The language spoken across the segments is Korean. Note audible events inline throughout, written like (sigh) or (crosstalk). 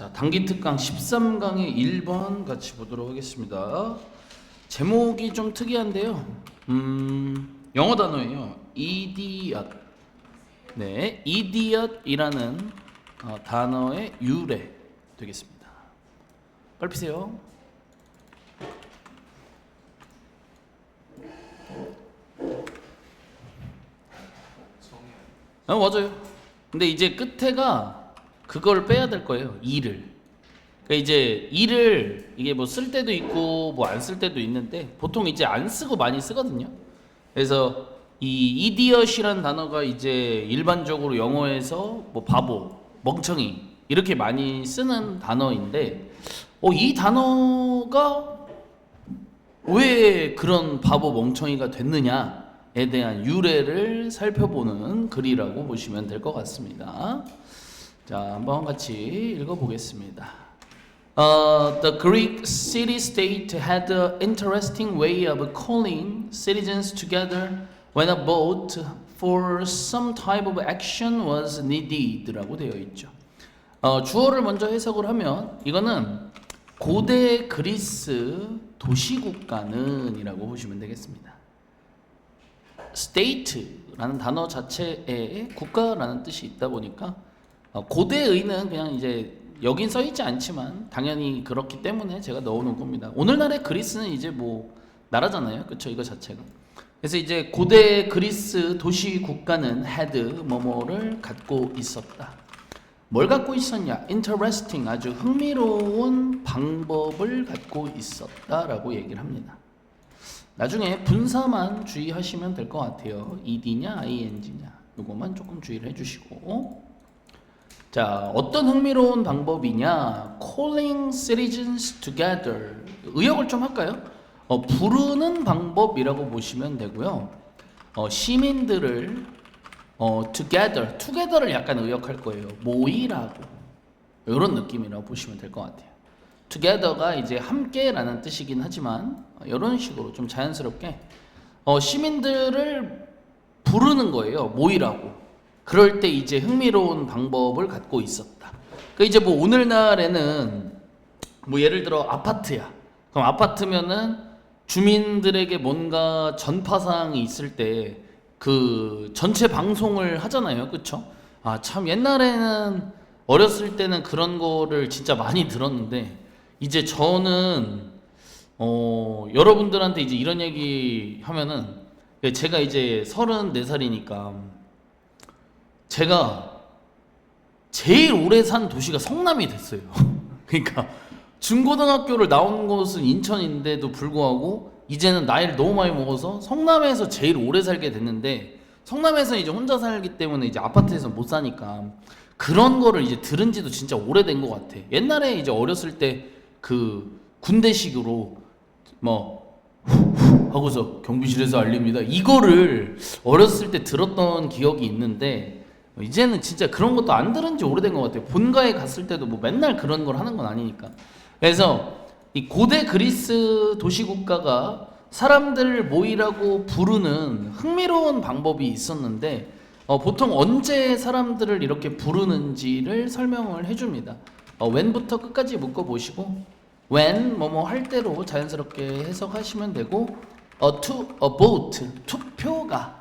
자, 단기 특강 13강의 1번 같이 보도록 하겠습니다. 제목이 좀 특이한데요. 음, 영어 단어예요. idiot. 네, idiot이라는 어, 단어의 유래 되겠습니다. 빨리 피세요. 아, 맞아요. 근데 이제 끝에가 그걸 빼야 될 거예요. 이를. 그러니까 이제 이를 이게 뭐 쓸 때도 있고 뭐 안 쓸 때도 있는데 보통 이제 안 쓰고 많이 쓰거든요. 그래서 이 idiot이란 단어가 이제 일반적으로 영어에서 뭐 바보, 멍청이 이렇게 많이 쓰는 단어인데 어, 이 단어가 왜 그런 바보 멍청이가 됐느냐에 대한 유래를 살펴보는 글이라고 보시면 될 것 같습니다. 자, 한번 같이 읽어보겠습니다. Uh, the Greek city-state had an interesting way of calling citizens together when a vote for some type of action was needed라고 되어 있죠. 어, 주어를 먼저 해석을 하면 이거는 고대 그리스 도시국가는이라고 보시면 되겠습니다. state라는 단어 자체에 국가라는 뜻이 있다 보니까 어, 고대의는 그냥 이제 여긴 써 있지 않지만 당연히 그렇기 때문에 제가 넣어놓은 겁니다. 오늘날의 그리스는 이제 뭐 나라잖아요, 그렇죠? 이거 자체가. 그래서 이제 고대 그리스 도시 국가는 had 뭐뭐를 갖고 있었다. 뭘 갖고 있었냐? interesting 아주 흥미로운 방법을 갖고 있었다라고 얘기를 합니다. 나중에 분사만 주의하시면 될 것 같아요. ed냐 ing냐 요것만 조금 주의를 해주시고 자 어떤 흥미로운 방법이냐? calling citizens together 의역을 좀 할까요? 어, 부르는 방법이라고 보시면 되고요. 어, 시민들을 어, together, together를 약간 의역할 거예요. 모이라고 이런 느낌이라고 보시면 될 것 같아요. together가 이제 함께라는 뜻이긴 하지만 어, 이런 식으로 좀 자연스럽게 어, 시민들을 부르는 거예요. 모이라고. 그럴 때 이제 흥미로운 방법을 갖고 있었다. 그 이제 뭐 오늘날에는 뭐 예를 들어 아파트야. 그럼 아파트면은 주민들에게 뭔가 전파 사항이 있을 때 그 전체 방송을 하잖아요. 그쵸? 아, 참 옛날에는 어렸을 때는 그런 거를 진짜 많이 들었는데 이제 저는 어, 여러분들한테 이제 이런 얘기 하면은 제가 이제 34살이니까 제가 제일 오래 산 도시가 성남이 됐어요. (laughs) 그러니까 중고등학교를 나온 곳은 인천인데도 불구하고 이제는 나이를 너무 많이 먹어서 성남에서 제일 오래 살게 됐는데 성남에서 이제 혼자 살기 때문에 이제 아파트에서 못 사니까 그런 거를 이제 들은 지도 진짜 오래된 것 같아. 옛날에 이제 어렸을 때 그 군대식으로 뭐 하고서 경비실에서 알립니다. 이거를 어렸을 때 들었던 기억이 있는데 이제는 진짜 그런 것도 안 들은 지 오래된 것 같아요. 본가에 갔을 때도 뭐 맨날 그런 걸 하는 건 아니니까. 그래서 이 고대 그리스 도시국가가 사람들을 모이라고 부르는 흥미로운 방법이 있었는데 어, 보통 언제 사람들을 이렇게 부르는지를 설명을 해줍니다. 어, when부터 끝까지 묶어보시고 when 뭐뭐 할 때로 자연스럽게 해석하시면 되고 어, to a vote 투표가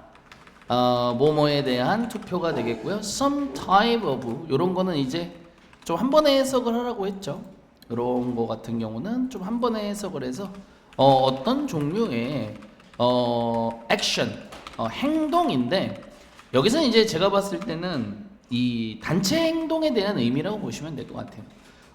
어, 뭐뭐에 대한 투표가 되겠고요. some type of 이런 거는 이제 좀 한 번에 해석을 하라고 했죠. 이런 거 같은 경우는 좀 한 번에 해석을 해서 어, 어떤 종류의 어, 액션 어, 행동인데 여기서 이제 제가 봤을 때는 이 단체 행동에 대한 의미라고 보시면 될 것 같아요.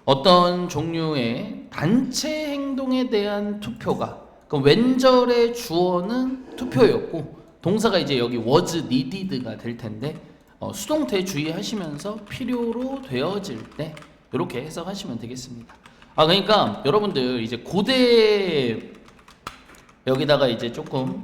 어떤 종류의 단체 행동에 대한 투표가 그 왼절의 주어는 투표였고 동사가 이제 여기 was needed가 될 텐데 어, 수동태 주의하시면서 필요로 되어질 때 이렇게 해석하시면 되겠습니다. 아 그러니까 여러분들 이제 고대 여기다가 이제 조금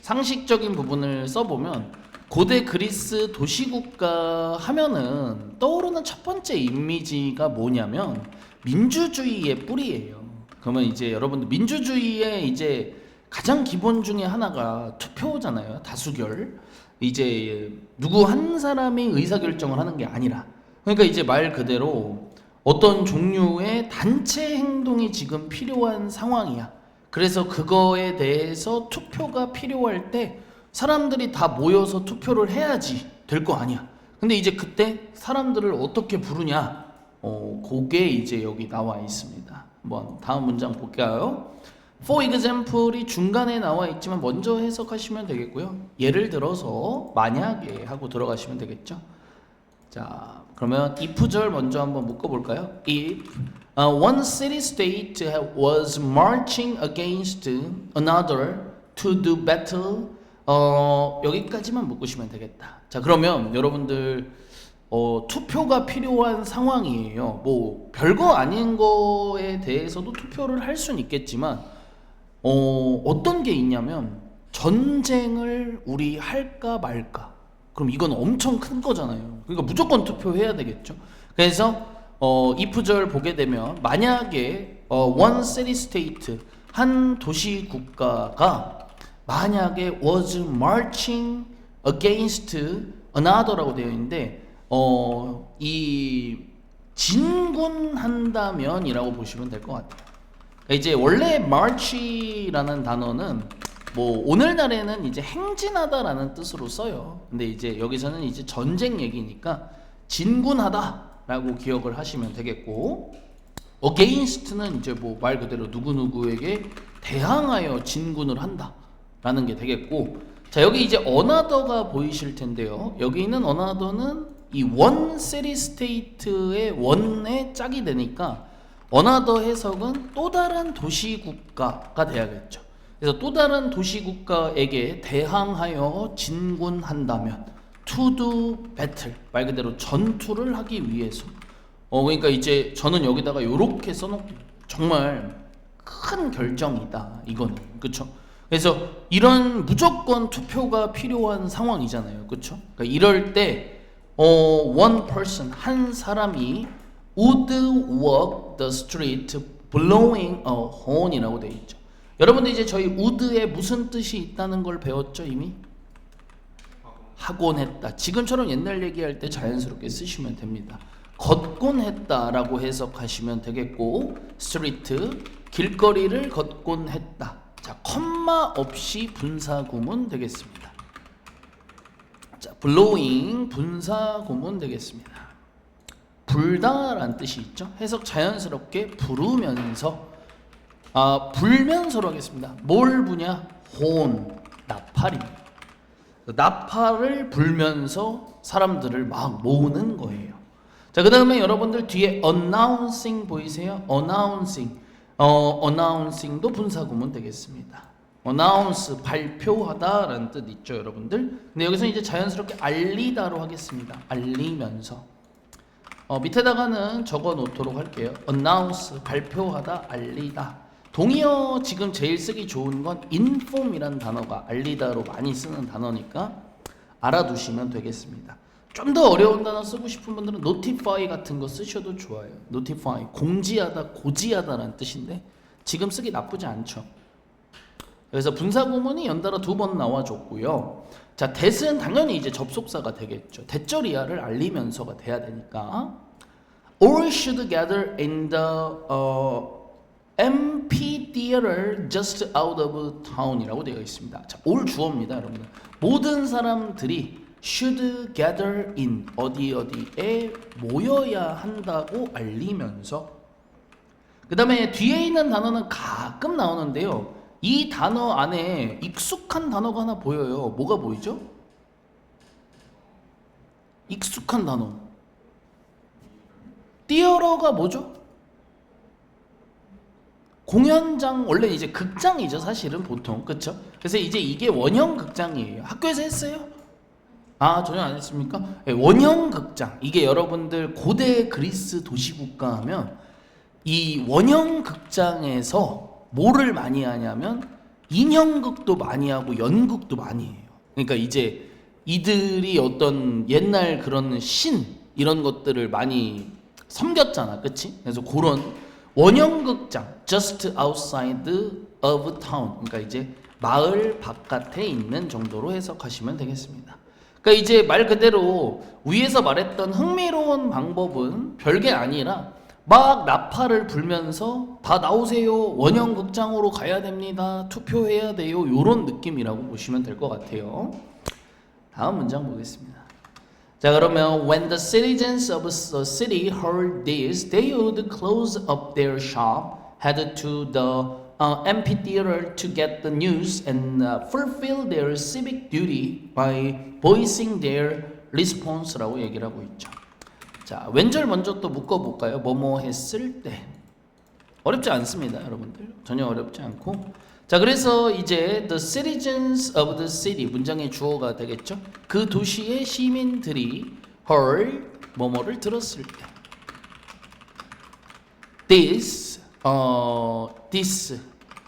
상식적인 부분을 써보면 고대 그리스 도시국가 하면은 떠오르는 첫 번째 이미지가 뭐냐면 민주주의의 뿌리예요. 그러면 이제 여러분들 민주주의의 이제 가장 기본 중에 하나가 투표잖아요. 다수결. 이제 누구 한 사람이 의사결정을 하는 게 아니라. 그러니까 이제 말 그대로 어떤 종류의 단체 행동이 지금 필요한 상황이야. 그래서 그거에 대해서 투표가 필요할 때 사람들이 다 모여서 투표를 해야지 될 거 아니야. 근데 이제 그때 사람들을 어떻게 부르냐? 어, 그게 이제 여기 나와 있습니다. 한번 다음 문장 볼까요? For example이 중간에 나와 있지만 먼저 해석하시면 되겠고요. 예를 들어서 만약에 하고 들어가시면 되겠죠. 자, 그러면 if절 먼저 한번 묶어 볼까요? If uh, one city state was marching against another to do battle 어, 여기까지만 묶으시면 되겠다. 자, 그러면 여러분들 어, 투표가 필요한 상황이에요. 뭐 별거 아닌 거에 대해서도 투표를 할 수는 있겠지만 어, 어떤 게 있냐면 전쟁을 우리 할까 말까. 그럼 이건 엄청 큰 거잖아요. 그러니까 무조건 투표해야 되겠죠. 그래서 어, if절 보게 되면 만약에 어, one city state 한 도시 국가가 만약에 was marching against another라고 되어 있는데 어, 이 진군한다면이라고 보시면 될 것 같아요. 그러니까 이제 원래 march라는 단어는 뭐 오늘날에는 이제 행진하다라는 뜻으로 써요. 근데 이제 여기서는 이제 전쟁 얘기니까 진군하다라고 기억을 하시면 되겠고 against는 이제 뭐 말 그대로 누구 누구에게 대항하여 진군을 한다라는 게 되겠고 자 여기 이제 어나더가 보이실 텐데요. 여기 있는 어나더는 이원 세리 스테이트의 원에 짝이 되니까 어나더 해석은 또 다른 도시 국가가 돼야겠죠. 그래서 또 다른 도시 국가에게 대항하여 진군한다면 do battle 말 그대로 전투를 하기 위해서. 어 그러니까 이제 저는 여기다가 요렇게 써놓고 정말 큰 결정이다 이거는. 그렇죠 그래서 이런 무조건 투표가 필요한 상황이잖아요. 그렇죠 그러니까 이럴 때 어, one person 한 사람이 would walk the street blowing a horn이라고 되어 있죠 여러분들 이제 저희 would에 무슨 뜻이 있다는 걸 배웠죠 이미 하곤 했다. 지금처럼 옛날 얘기할 때 자연스럽게 쓰시면 됩니다. 걷곤 했다라고 해석하시면 되겠고 스트리트 길거리를 걷곤 했다. 자, 컴마 없이 분사구문 되겠습니다. 자, blowing 분사구문 되겠습니다. 불다라는 뜻이 있죠. 해석 자연스럽게 부르면서 아, 불면서로 하겠습니다. 뭘 부냐? 혼, 나팔입니다. 나팔을 불면서 사람들을 막 모으는 거예요. 자, 그 다음에 여러분들 뒤에 announcing 보이세요? announcing. 어, announcing도 분사구문 되겠습니다. announce, 발표하다라는 뜻 있죠, 여러분들? 근데 여기서 이제 자연스럽게 알리다로 하겠습니다. 알리면서. 어, 밑에다가는 적어 놓도록 할게요. announce, 발표하다, 알리다. 동의어 지금 제일 쓰기 좋은 건 inform이라는 단어가 알리다로 많이 쓰는 단어니까 알아두시면 되겠습니다. 좀 더 어려운 단어 쓰고 싶은 분들은 notify 같은 거 쓰셔도 좋아요. notify 공지하다, 고지하다라는 뜻인데 지금 쓰기 나쁘지 않죠. 그래서 분사 구문이 연달아 두 번 나와줬고요. 자, that은 당연히 이제 접속사가 되겠죠. 대절이야를 알리면서가 돼야 되니까 all should gather in the uh, MP Theater just out of town이라고 되어 있습니다. 자, 올 주어입니다, 여러분. 모든 사람들이 should gather in 어디 어디에 모여야 한다고 알리면서 그 다음에 뒤에 있는 단어는 가끔 나오는데요. 이 단어 안에 익숙한 단어가 하나 보여요. 뭐가 보이죠? 익숙한 단어. 띠어러가 뭐죠? 공연장 원래 이제 극장이죠 사실은 보통 그쵸? 그래서 이제 이게 원형 극장이에요 학교에서 했어요? 아 전혀 안 했습니까? 네, 원형 극장 이게 여러분들 고대 그리스 도시국가 하면 이 원형 극장에서 뭐를 많이 하냐면 인형극도 많이 하고 연극도 많이 해요 그러니까 이제 이들이 어떤 옛날 그런 신 이런 것들을 많이 섬겼잖아 그치? 그래서 그런 원형극장 just outside of town 그러니까 이제 마을 바깥에 있는 정도로 해석하시면 되겠습니다. 그러니까 이제 말 그대로 위에서 말했던 흥미로운 방법은 별게 아니라 막 나팔을 불면서 다 나오세요. 원형 극장으로 가야 됩니다. 투표해야 돼요. 요런 느낌이라고 보시면 될 것 같아요. 다음 문장 보겠습니다. 자 그러면 when the citizens of the city heard this, they would close up their shop, head to the uh, amphitheater to get the news, and uh, fulfill their civic duty by voicing their response라고 얘기를 하고 있죠. 자 왼절 먼저 또 묶어 볼까요? 뭐뭐 했을 때 어렵지 않습니다, 여러분들 전혀 어렵지 않고. 자 그래서 이제 the citizens of the city 문장의 주어가 되겠죠. 그 도시의 시민들이 heard 뭐뭐를 들었을 때 this 어 this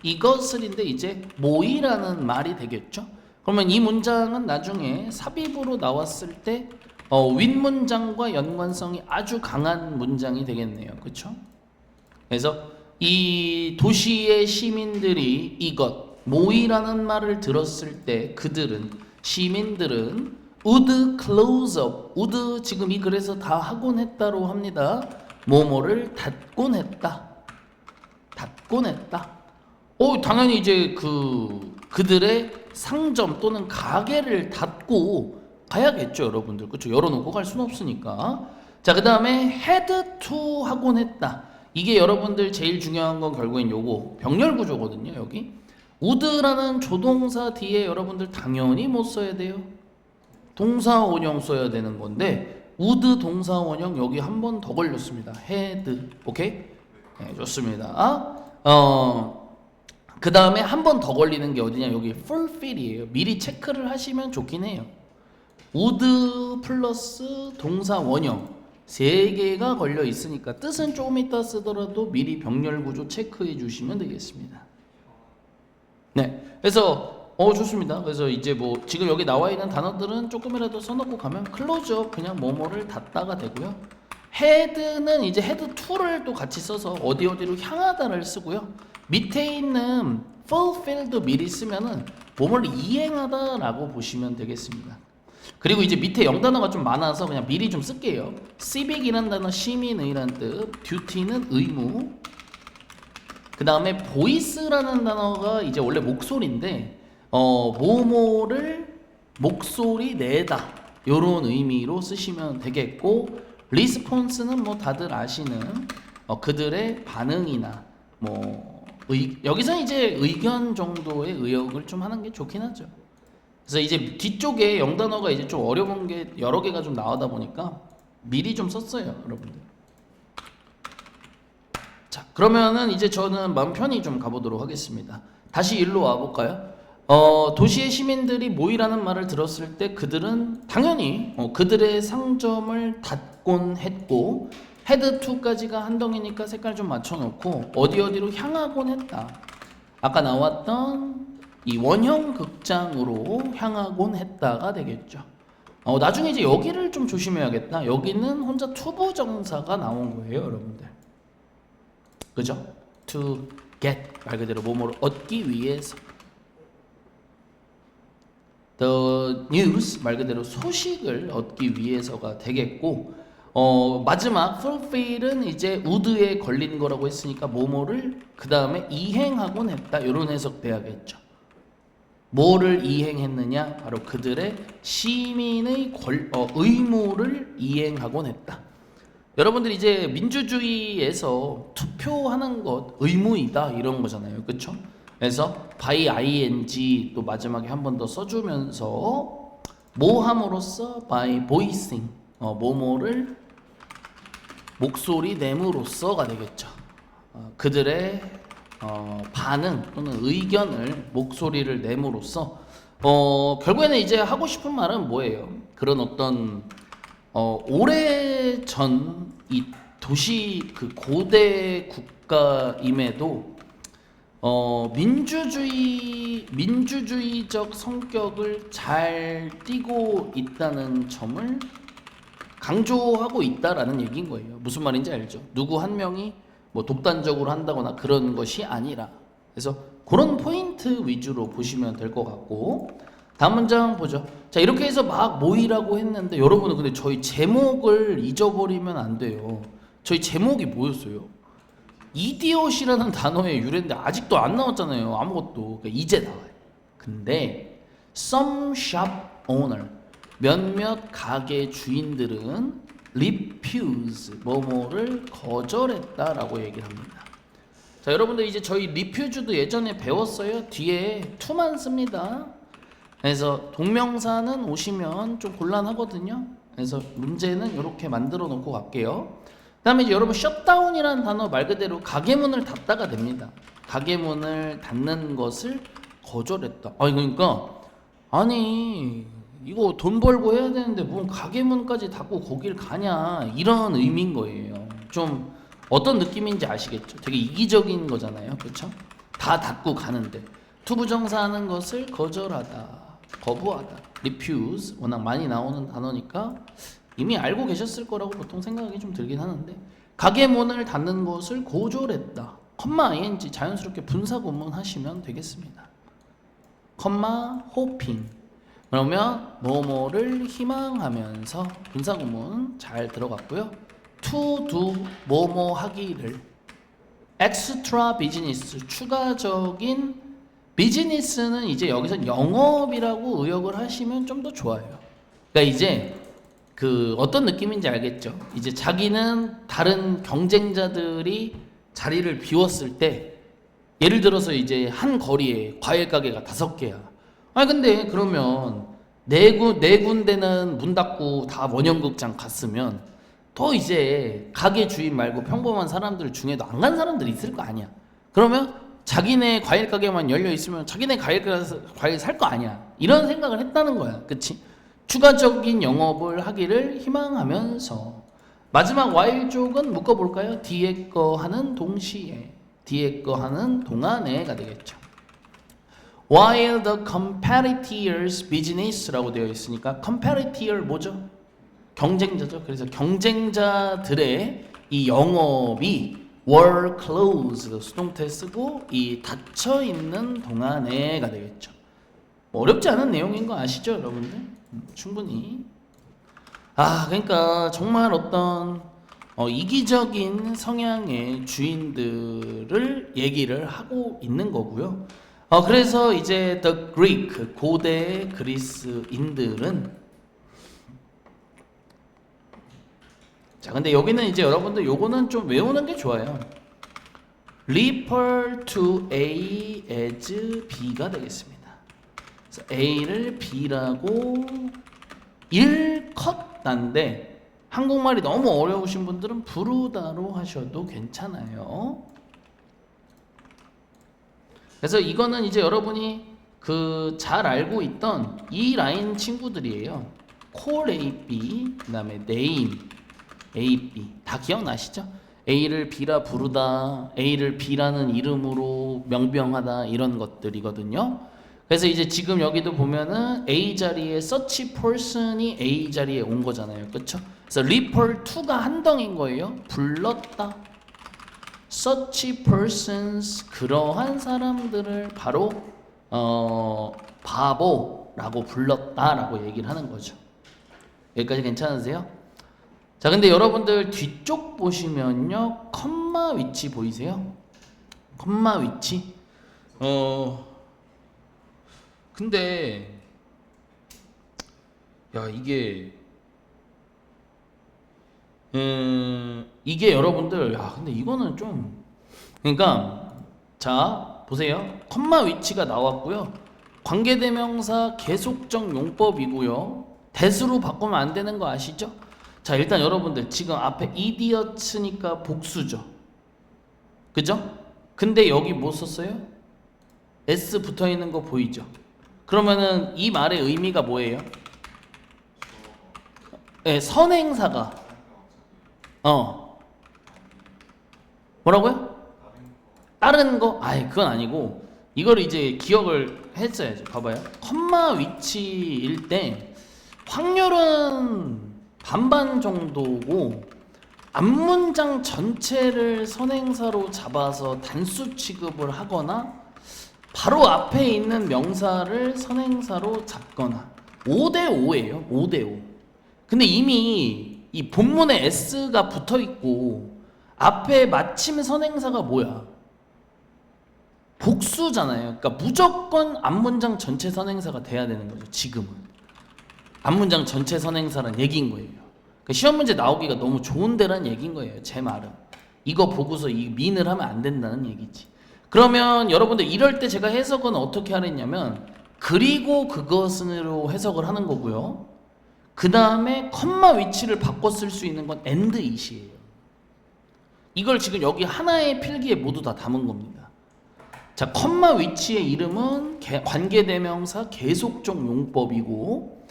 이것을인데 이제 모이라는 말이 되겠죠. 그러면 이 문장은 나중에 삽입으로 나왔을 때 어, 윗문장과 연관성이 아주 강한 문장이 되겠네요. 그렇죠? 그래서 이 도시의 시민들이 이것 모이라는 말을 들었을 때 그들은 시민들은 would close up would 지금 이 글에서 다 하곤 했다로 합니다. 뭐뭐를 닫곤 했다. 닫곤 했다. 오 당연히 이제 그 그들의 상점 또는 가게를 닫고 가야겠죠, 여러분들. 그렇죠? 열어놓고 갈 수는 없으니까. 자, 그 다음에 head to 하곤 했다. 이게 여러분들 제일 중요한 건 결국엔 요거 병렬 구조거든요, 여기. would라는 조동사 뒤에 여러분들 당연히 못 써야 돼요. 동사 원형 써야 되는 건데 would 동사 원형 여기 한 번 더 걸렸습니다. had. 오케이? 네, 좋습니다. 어. 그 다음에 한 번 더 걸리는 게 어디냐 여기 fulfill이에요. 미리 체크를 하시면 좋긴 해요. Would 플러스 동사 원형 세 개가 걸려 있으니까 뜻은 조금 이따 쓰더라도 미리 병렬 구조 체크해 주시면 되겠습니다. 네, 그래서 어 좋습니다. 그래서 이제 뭐 지금 여기 나와 있는 단어들은 조금이라도 써놓고 가면 클로즈업 그냥 뭐뭐를 닫다가 되고요. 헤드는 이제 헤드 툴을 또 같이 써서 어디 어디로 향하다를 쓰고요. 밑에 있는 fulfill도 미리 쓰면은 몸을 이행하다라고 보시면 되겠습니다. 그리고 이제 밑에 영단어가 좀 많아서 그냥 미리 좀 쓸게요. civic이라는 단어 시민의란 뜻, duty는 의무. 그 다음에 voice라는 단어가 이제 원래 목소리인데 어 모모를 목소리 내다 요런 의미로 쓰시면 되겠고 리스폰스는 뭐 다들 아시는 어 그들의 반응이나 뭐 의, 여기서 이제 의견 정도의 의역을 좀 하는 게 좋긴 하죠. 그래서 이제 뒤쪽에 영단어가 이제 좀 어려운 게 여러 개가 좀 나오다 보니까 미리 좀 썼어요, 여러분들. 자, 그러면은 이제 저는 마음 편히 좀 가보도록 하겠습니다. 다시 일로 와볼까요? 어, 도시의 시민들이 모이라는 말을 들었을 때 그들은 당연히 어, 그들의 상점을 닫곤 했고 헤드 2까지가 한 덩이니까 색깔 좀 맞춰놓고 어디 어디로 향하곤 했다. 아까 나왔던 이 원형 극장으로 향하곤 했다가 되겠죠. 어, 나중에 이제 여기를 좀 조심해야겠다. 여기는 혼자 투부 정사가 나온 거예요, 여러분들. 그죠? To get 말 그대로 뭐뭐를 얻기 위해서. The news 말 그대로 소식을 얻기 위해서가 되겠고 어, 마지막 fulfill은 이제 would에 걸린 거라고 했으니까 뭐뭐를 그 다음에 이행하곤 했다 이런 해석 돼야겠죠. 뭐를 이행했느냐? 바로 그들의 시민의 권, 어, 의무를 이행하곤 했다. 여러분들 이제 민주주의에서 투표하는 것 의무이다 이런 거잖아요, 그렇죠? 그래서 by ing 또 마지막에 한 번 더 써주면서 모함으로써 by voicing 어, 뭐뭐를 목소리 내므로써가 되겠죠. 어, 그들의 어, 반응 또는 의견을 목소리를 내므로써 어, 결국에는 이제 하고 싶은 말은 뭐예요? 그런 어떤 어, 오래 전 이 도시 그 고대 국가임에도 어, 민주주의 민주주의적 성격을 잘 띠고 있다는 점을 강조하고 있다라는 얘기인 거예요. 무슨 말인지 알죠? 누구 한 명이 뭐 독단적으로 한다거나 그런 것이 아니라 그래서 그런 포인트 위주로 보시면 될 것 같고 다음 문장 보죠. 자 이렇게 해서 막 모이라고 했는데 여러분은 근데 저희 제목을 잊어버리면 안 돼요. 저희 제목이 뭐였어요? 이디엇이라는 단어의 유래인데 아직도 안 나왔잖아요. 아무것도. 그러니까 이제 나와요. 근데 some shop owner 몇몇 가게 주인들은 refuse 뭐뭐를 거절했다라고 얘기를 합니다. 자, 여러분들 이제 저희 refuse도 예전에 배웠어요. 뒤에 to만 씁니다. 그래서 동명사는 오시면 좀 곤란하거든요. 그래서 문제는 이렇게 만들어 놓고 갈게요. 그다음에 이제 여러분 셧다운이라는 단어 말 그대로 가게 문을 닫다가 됩니다. 가게 문을 닫는 것을 거절했다. 아니 그러니까 아니 이거 돈 벌고 해야 되는데 뭔 가게 문까지 닫고 거길 가냐 이런 의미인 거예요. 좀 어떤 느낌인지 아시겠죠? 되게 이기적인 거잖아요, 그렇죠? 다 닫고 가는데 투부정사하는 것을 거절하다, 거부하다, refuse 워낙 많이 나오는 단어니까 이미 알고 계셨을 거라고 보통 생각이 좀 들긴 하는데 가게 문을 닫는 것을 고졸했다. 컴마 ing 자연스럽게 분사 구문하시면 되겠습니다. 컴마 호핑 그러면 뭐뭐를 희망하면서 분사 구문 잘 들어갔고요. to do 뭐뭐 하기를 extra business 추가적인 비즈니스는 이제 여기서 영업이라고 의역을 하시면 좀 더 좋아요. 그러니까 이제 그 어떤 느낌인지 알겠죠? 이제 자기는 다른 경쟁자들이 자리를 비웠을 때 예를 들어서 이제 한 거리에 과일 가게가 다섯 개야. 아니 근데 그러면 네, 군, 네 군데는 문 닫고 다 원형극장 갔으면 더 이제 가게 주인 말고 평범한 사람들 중에도 안 간 사람들이 있을 거 아니야. 그러면 자기네 과일 가게만 열려 있으면 자기네 과일 가게에서 과일 살 거 아니야. 이런 생각을 했다는 거야. 그치? 추가적인 영업을 하기를 희망하면서 마지막 쪽은 묶어볼까요? 뒤에 거 하는 동시에 뒤에 거 하는 동안에가 되겠죠. While the competitors business라고 되어 있으니까 competitor 뭐죠? 경쟁자죠. 그래서 경쟁자들의 이 영업이 were closed 수동태 쓰고 이 닫혀 있는 동안에가 되겠죠. 뭐 어렵지 않은 내용인 거 아시죠, 여러분들? 음, 충분히. 아, 그러니까 정말 어떤 어, 이기적인 성향의 주인들을 얘기를 하고 있는 거고요. 어, 그래서 이제 the Greek 고대 그리스인들은 자, 근데 여기는 이제 여러분들 요거는 좀 외우는 게 좋아요. refer to A as B가 되겠습니다. A를 B라고 일컷난데 한국말이 너무 어려우신 분들은 부르다로 하셔도 괜찮아요. 그래서 이거는 이제 여러분이 그 잘 알고 있던 이 라인 친구들이에요. 콜 A, B, 그 다음에 name, A, B 다 기억나시죠? A를 B라 부르다, A를 B라는 이름으로 명명하다 이런 것들이거든요. 그래서 이제 지금 여기도 보면은 A 자리에 such person이 A 자리에 온 거잖아요. 그렇죠? 그래서 refer to가 한 덩인 거예요. 불렀다. Such persons 그러한 사람들을 바로 어 바보라고 불렀다라고 얘기를 하는 거죠. 여기까지 괜찮으세요? 자, 근데 여러분들 뒤쪽 보시면요. 컴마 위치 보이세요? 컴마 위치? 어 근데 야, 이게 음, 이게 여러분들, 야, 근데 이거는 좀, 그러니까, 자, 보세요. 컴마 위치가 나왔고요. 관계대명사 계속적 용법이고요. 대수로 바꾸면 안 되는 거 아시죠? 자, 일단 여러분들, 지금 앞에 이디어츠니까 복수죠. 그죠? 근데 여기 뭐 썼어요? S 붙어 있는 거 보이죠? 그러면은 이 말의 의미가 뭐예요? 예, 선행사가 어. 뭐라고요? 다른 거? 아이, 그건 아니고, 이걸 이제 기억을 했어야죠. 봐봐요. 컴마 위치일 때, 확률은 반반 정도고, 앞문장 전체를 선행사로 잡아서 단수 취급을 하거나, 바로 앞에 있는 명사를 선행사로 잡거나, 5대5예요. 5대5. 근데 이미 이 본문에 s가 붙어 있고 앞에 마침 선행사가 뭐야? 복수잖아요. 그러니까 무조건 앞문장 전체 선행사가 돼야 되는 거죠. 지금은 앞문장 전체 선행사란 얘기인 거예요. 그러니까 시험 문제 나오기가 너무 좋은데란 얘기인 거예요. 제 말은 이거 보고서 이 민을 하면 안 된다는 얘기지. 그러면 여러분들 이럴 때 제가 해석은 어떻게 하랬냐면 그리고 그것으로 해석을 하는 거고요. 그 다음에 컴마 위치를 바꿔 쓸 수 있는 건 and it이에요. 이걸 지금 여기 하나의 필기에 모두 다 담은 겁니다. 자, 컴마 위치의 이름은 개- 관계대명사 계속적 용법이고,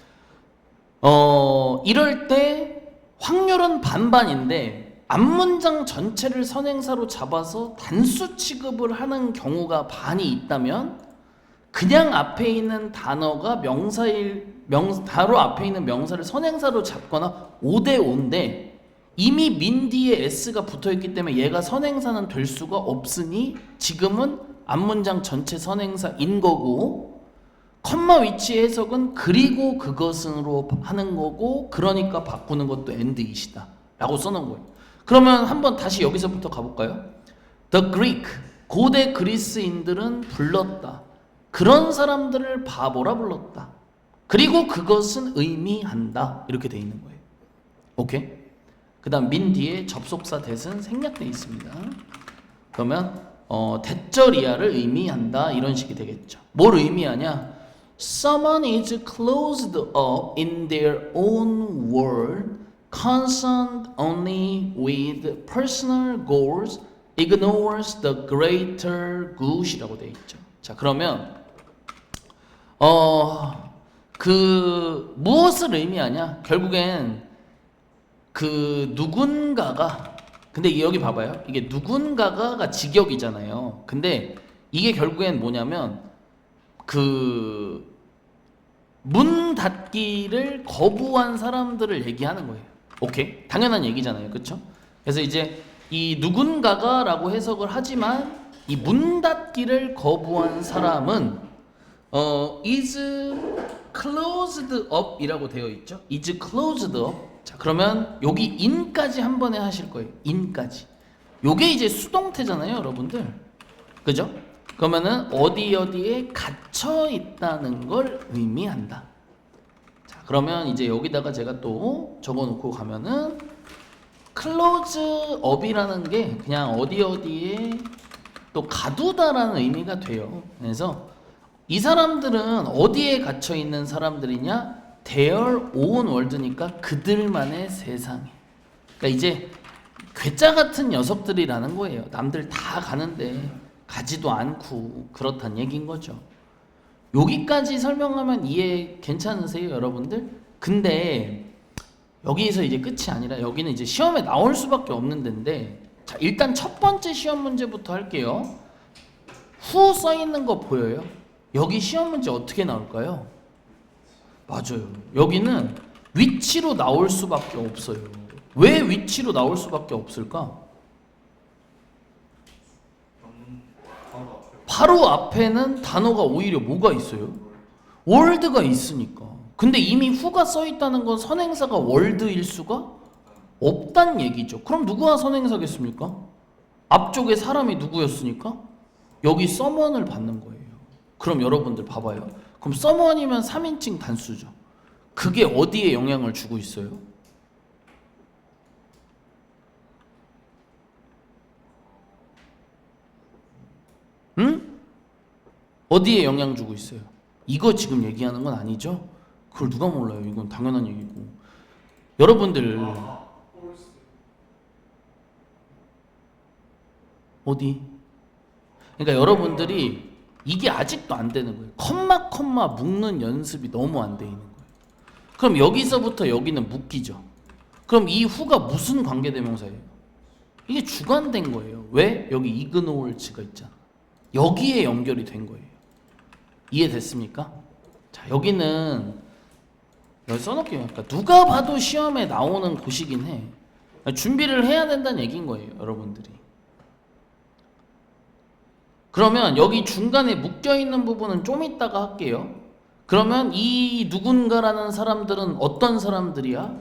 어, 이럴 때 확률은 반반인데, 앞문장 전체를 선행사로 잡아서 단수 취급을 하는 경우가 반이 있다면, 그냥 앞에 있는 단어가 명사일, 명, 바로 앞에 있는 명사를 선행사로 잡거나 5대 5인데, 이미 민 뒤에 s가 붙어 있기 때문에 얘가 선행사는 될 수가 없으니 지금은 앞문장 전체 선행사인 거고 컴마 위치 해석은 그리고 그것으로 하는 거고 그러니까 바꾸는 것도 it이다 라고 써놓은 거예요 그러면 한번 다시 여기서부터 가볼까요? The Greek 고대 그리스인들은 불렀다 그런 사람들을 바보라 불렀다 그리고 그것은 의미한다 이렇게 돼 있는 거예요 오케이? 그 다음 민 뒤에 접속사 대은 생략돼 있습니다. 그러면 어, 대절이하를 의미한다 이런 식이 되겠죠. 뭘 의미하냐? Someone is closed up in their own world, concerned only with personal goals, ignores the greater good이라고 돼 있죠. 자 그러면 어 그 무엇을 의미하냐? 결국엔 그 누군가가 근데 여기 봐봐요. 이게 누군가가가 직역이잖아요. 근데 이게 결국엔 뭐냐면 그 문 닫기를 거부한 사람들을 얘기하는 거예요. 오케이? 당연한 얘기잖아요. 그렇죠? 그래서 이제 이 누군가가라고 해석을 하지만 이 문 닫기를 거부한 사람은 어 is closed up이라고 되어 있죠. is closed up. 자, 그러면 여기 in까지 한 번에 하실 거예요. in까지. 요게 이제 수동태잖아요, 여러분들. 그죠? 그러면은 어디 어디에 갇혀 있다는 걸 의미한다. 자, 그러면 이제 여기다가 제가 또 적어 놓고 가면은 close up이라는 게 그냥 어디 어디에 또 가두다라는 의미가 돼요. 그래서 이 사람들은 어디에 갇혀 있는 사람들이냐? their own world니까 그들만의 세상에. 그러니까 이제 괴짜 같은 녀석들이라는 거예요. 남들 다 가는데 가지도 않고 그렇단 얘기인 거죠. 여기까지 설명하면 이해 괜찮으세요, 여러분들? 근데 여기서 이제 끝이 아니라 여기는 이제 시험에 나올 수밖에 없는 데인데 자, 일단 첫 번째 시험 문제부터 할게요. 후 써 있는 거 보여요? 여기 시험 문제 어떻게 나올까요? 맞아요. 여기는 위치로 나올 수밖에 없어요. 왜 위치로 나올 수밖에 없을까? 바로 앞에는 단어가 오히려 뭐가 있어요? 월드가 있으니까. 근데 이미 후가 써 있다는 건 선행사가 월드일 수가 없단 얘기죠. 그럼 누구가 선행사겠습니까? 앞쪽에 사람이 누구였으니까 여기 서먼을 받는 거예요. 그럼 여러분들 봐봐요. 그럼 서먼이면 3인칭 단수죠. 그게 어디에 영향을 주고 있어요? 응? 어디에 영향 주고 있어요? 이거 지금 얘기하는 건 아니죠? 그걸 누가 몰라요? 이건 당연한 얘기고. 여러분들 어디? 그러니까 여러분들이 이게 아직도 안 되는 거예요. 컴마 컴마 묶는 연습이 너무 안 돼 있는 거예요. 그럼 여기서부터 여기는 묶이죠. 그럼 이 후가 무슨 관계대명사예요? 이게 주관된 거예요. 왜? 여기 이그노울즈가 있잖아. 여기에 연결이 된 거예요. 이해됐습니까? 자, 여기는 여기 써놓을게요. 그러니까 누가 봐도 시험에 나오는 곳이긴 해. 준비를 해야 된다는 얘기인 거예요, 여러분들이. 그러면 여기 중간에 묶여 있는 부분은 좀 이따가 할게요. 그러면 이 누군가라는 사람들은 어떤 사람들이야?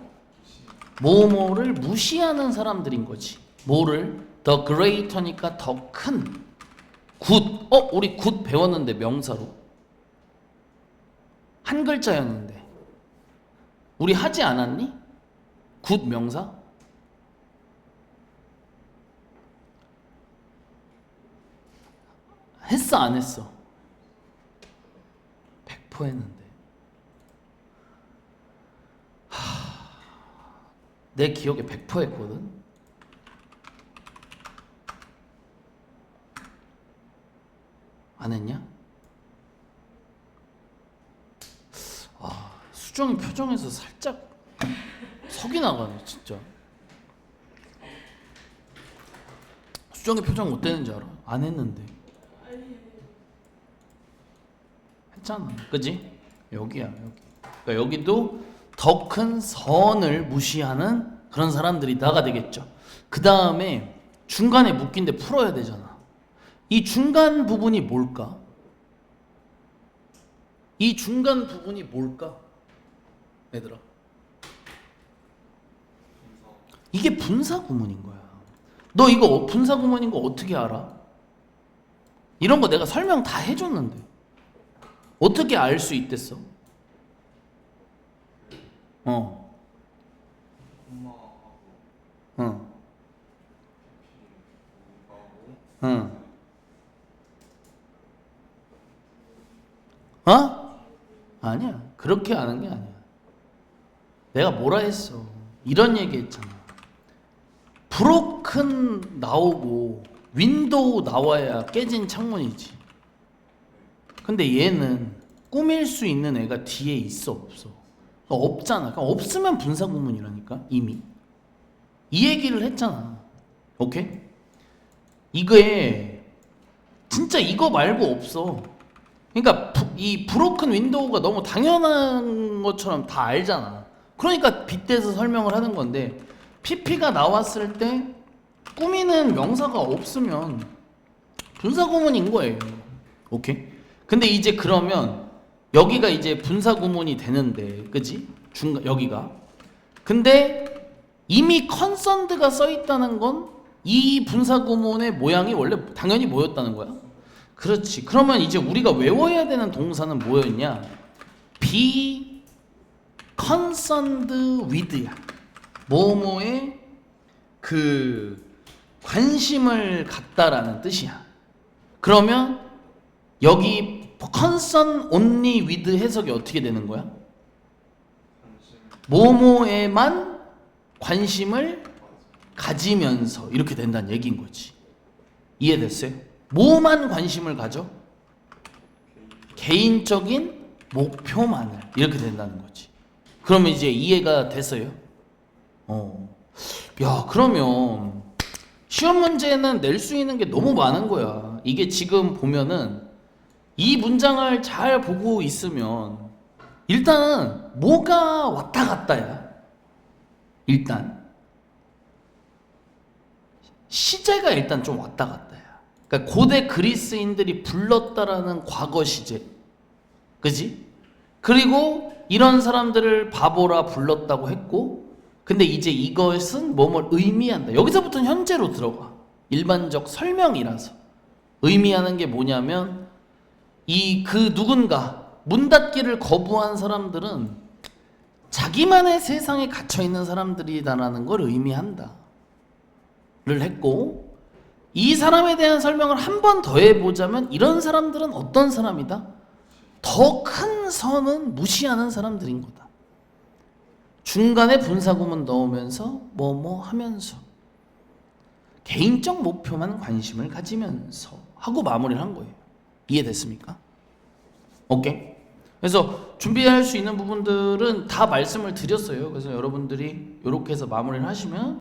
뭐뭐를 무시하는 사람들인 거지. 뭐를 the greater니까 더 큰. 굿. 어, 우리 굿 배웠는데 명사로. 한 글자였는데. 우리 하지 않았니? 굿 명사? 했어 안 했어? 100% 했는데. 하... 내 기억에 100% 했거든. 안 했냐? 아, 수정 표정에서 살짝 석이 나가네, 진짜. 수정의 표정 어땠는지 알아? 안 했는데. 했잖아. 그지? 여기야, 여기. 그러니까 여기도 더 큰 선을 무시하는 그런 사람들이 다가 되겠죠. 그 다음에 중간에 묶인데 풀어야 되잖아. 이 중간 부분이 뭘까? 이 중간 부분이 뭘까? 얘들아. 이게 분사 구문인 거야. 너 이거 분사 구문인 거 어떻게 알아? 이런 거 내가 설명 다 해줬는데 어떻게 알 수 있댔어? 어, 부부하고 응. 어? 아니야. 그렇게 아는 게 아니야. 내가 뭐라 했어. 이런 얘기 했잖아. 브로큰 나오고 윈도우 나와야 깨진 창문이지. 근데 얘는 꾸밀 수 있는 애가 뒤에 있어 없어? 없잖아. 그러니까 없으면 분사 구문이라니까 이미. 이 얘기를 했잖아. 오케이? 이거에 진짜 이거 말고 없어. 그러니까 부- 이 브로큰 윈도우가 너무 당연한 것처럼 다 알잖아. 그러니까 빗대서 설명을 하는 건데 PP가 나왔을 때 꾸미는 명사가 없으면 분사 구문인 거예요. 오케이? 근데 이제 그러면 여기가 이제 분사 구문이 되는데, 그지? 중간 여기가. 근데 이미 컨선드가 써 있다는 건 이 분사 구문의 모양이 원래 당연히 뭐였다는 거야? 그렇지. 그러면 이제 우리가 외워야 되는 동사는 뭐였냐? be concerned with야. 뭐뭐에 그 관심을 갖다라는 뜻이야. 그러면 여기 concern only with 해석이 어떻게 되는 거야? 뭐뭐에만 관심을 가지면서 이렇게 된다는 얘기인 거지. 이해됐어요? 뭐만 관심을 가져? 개인적인 목표만을 이렇게 된다는 거지. 그러면 이제 이해가 됐어요? 어. 야, 그러면 시험 문제는 낼 수 있는 게 너무 많은 거야. 이게 지금 보면은 이 문장을 잘 보고 있으면 일단은 뭐가 왔다 갔다야. 일단 시제가 일단 좀 왔다 갔다야. 그러니까 고대 그리스인들이 불렀다라는 과거 시제. 그지? 그리고 이런 사람들을 바보라 불렀다고 했고 근데 이제 이것은 뭐뭐 의미한다. 여기서부터는 현재로 들어가. 일반적 설명이라서. 의미하는 게 뭐냐면 이 그 누군가 문 닫기를 거부한 사람들은 자기만의 세상에 갇혀 있는 사람들이다라는 걸 의미한다. 를 했고 이 사람에 대한 설명을 한 번 더 해보자면 이런 사람들은 어떤 사람이다? 더 큰 선은 무시하는 사람들인 거다. 중간에 분사구문 넣으면서 뭐 뭐 하면서 개인적 목표만 관심을 가지면서 하고 마무리를 한 거예요. 이해됐습니까? 오케이. 그래서 준비할 수 있는 부분들은 다 말씀을 드렸어요. 그래서 여러분들이 이렇게 해서 마무리를 하시면